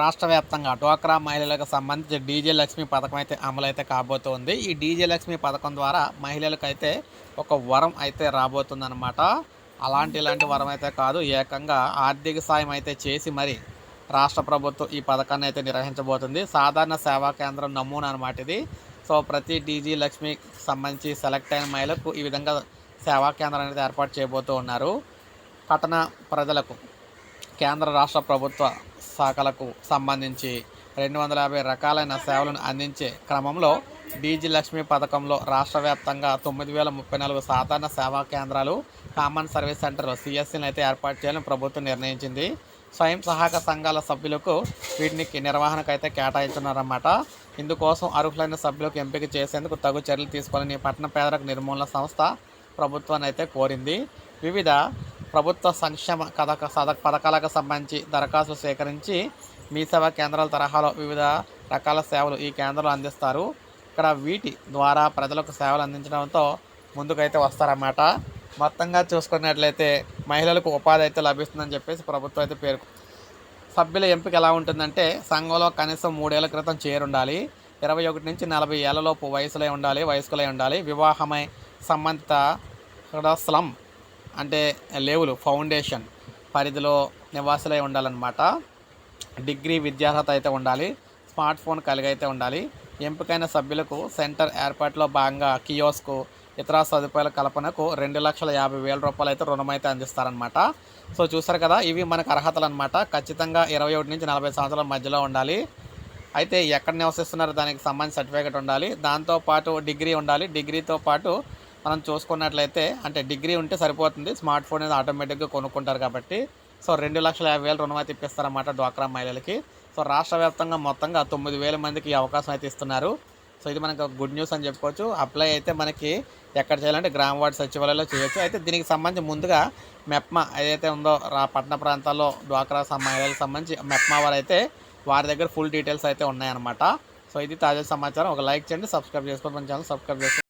రాష్ట్ర వ్యాప్తంగా డ్వాక్రా మహిళలకు సంబంధించి డీజే లక్ష్మి పథకం అయితే అమలైతే కాబోతోంది. ఈ డీజే లక్ష్మి పథకం ద్వారా మహిళలకు అయితే ఒక వరం అయితే రాబోతుందన్నమాట. అలాంటి ఇలాంటి వరం అయితే కాదు. ఏకంగా ఆర్థిక సాయం అయితే చేసి మరి రాష్ట్ర ప్రభుత్వం ఈ పథకాన్ని అయితే నిర్వహించబోతుంది. సాధారణ సేవా కేంద్రం నమూనా అనమాట ఇది. సో ప్రతి డీజీ లక్ష్మికి సంబంధించి సెలెక్ట్ అయిన మహిళలకు ఈ విధంగా సేవా కేంద్రం అనేది ఏర్పాటు చేయబోతూ ఉన్నారు. పట్టణ ప్రజలకు కేంద్ర రాష్ట్ర ప్రభుత్వ శాఖలకు సంబంధించి రెండు వందల యాభై రకాలైన సేవలను అందించే క్రమంలో డీజీ లక్ష్మి పథకంలో రాష్ట్ర వ్యాప్తంగా తొమ్మిది వేల ముప్పై నాలుగు సాధారణ సేవా కేంద్రాలు కామన్ సర్వీస్ సెంటర్ సిఎస్సీని అయితే ఏర్పాటు చేయాలని ప్రభుత్వం నిర్ణయించింది. స్వయం సహాయక సంఘాల సభ్యులకు వీటికి నిర్వహణకు అయితే కేటాయించున్నారన్నమాట ఇందుకోసం అర్హులైన సభ్యులకు ఎంపిక చేసేందుకు తగు చర్యలు తీసుకోవాలని పట్టణ పేదరిక నిర్మూలన సంస్థ ప్రభుత్వాన్ని అయితే కోరింది. వివిధ ప్రభుత్వ సంక్షేమ కథక పథకాలకు సంబంధించి దరఖాస్తులు సేకరించి మీ సేవా కేంద్రాల తరహాలో వివిధ రకాల సేవలు ఈ కేంద్రంలో అందిస్తారు. ఇక్కడ వీటి ద్వారా ప్రజలకు సేవలు అందించడంతో ముందుకైతే వస్తారన్నమాట. మొత్తంగా చూసుకున్నట్లయితే మహిళలకు ఉపాధి అయితే లభిస్తుందని చెప్పేసి ప్రభుత్వం అయితే పేర్కొ సభ్యుల ఎంపిక ఎలా ఉంటుందంటే సంఘంలో కనీసం మూడేళ్ళ క్రితం చేరుండాలి. ఇరవై ఒకటి నుంచి నలభై ఏళ్ళలోపు వయసులై ఉండాలి వయస్కులై ఉండాలి. వివాహమై సంబంధిత ఇక్కడ అంటే లేవులు ఫౌండేషన్ పరిధిలో నివాసులై ఉండాలన్నమాట. డిగ్రీ విద్యార్హత అయితే ఉండాలి స్మార్ట్ ఫోన్ కలిగి అయితే ఉండాలి. ఎంపికైన సభ్యులకు సెంటర్ ఏర్పాటులో భాగంగా కియోస్కు ఇతర సదుపాయాల కల్పనకు రెండు లక్షల యాభై వేల రూపాయలు అయితే రుణం అయితే అందిస్తారనమాట సో చూసారు కదా ఇవి మనకు అర్హతలు అనమాట ఖచ్చితంగా ఇరవై ఒకటి నుంచి నలభై సంవత్సరాల మధ్యలో ఉండాలి. అయితే ఎక్కడ నివసిస్తున్నారో? దానికి సంబంధించి సర్టిఫికేట్ ఉండాలి. దాంతోపాటు డిగ్రీ ఉండాలి. డిగ్రీతో పాటు మనం చూసుకున్నట్లయితే అంటే డిగ్రీ ఉంటే సరిపోతుంది. స్మార్ట్ ఫోన్ అనేది ఆటోమేటిక్గా కొనుక్కుంటారు కాబట్టి. సో రెండు లక్షల యాభై వేలు రుణం అయితే ఇప్పిస్తారన్నమాట డ్వాక్రా మహిళలకి. సో రాష్ట్ర వ్యాప్తంగా మొత్తంగా తొమ్మిది వేల మందికి అవకాశం అయితే ఇస్తున్నారు. సో ఇది మనకు గుడ్ న్యూస్ అని చెప్పుకోవచ్చు. అప్లై అయితే మనకి ఎక్కడ చేయాలంటే గ్రామ వార్డు సచివాలయంలో చేయొచ్చు. అయితే దీనికి సంబంధించి ముందుగా మెప్మా ఏదైతే ఉందో రా పట్టణ ప్రాంతాల్లో డ్వాక్రా మహిళలకు సంబంధించి మెప్మా వారు అయితే వారి దగ్గర ఫుల్ డీటెయిల్స్ అయితే ఉన్నాయన్నమాట. సో ఇది తాజా సమాచారం. ఒక లైక్ చేయండి సబ్స్క్రైబ్ చేసుకోండి. మన ఛానల్ సబ్స్క్రైబ్ చేసుకోండి.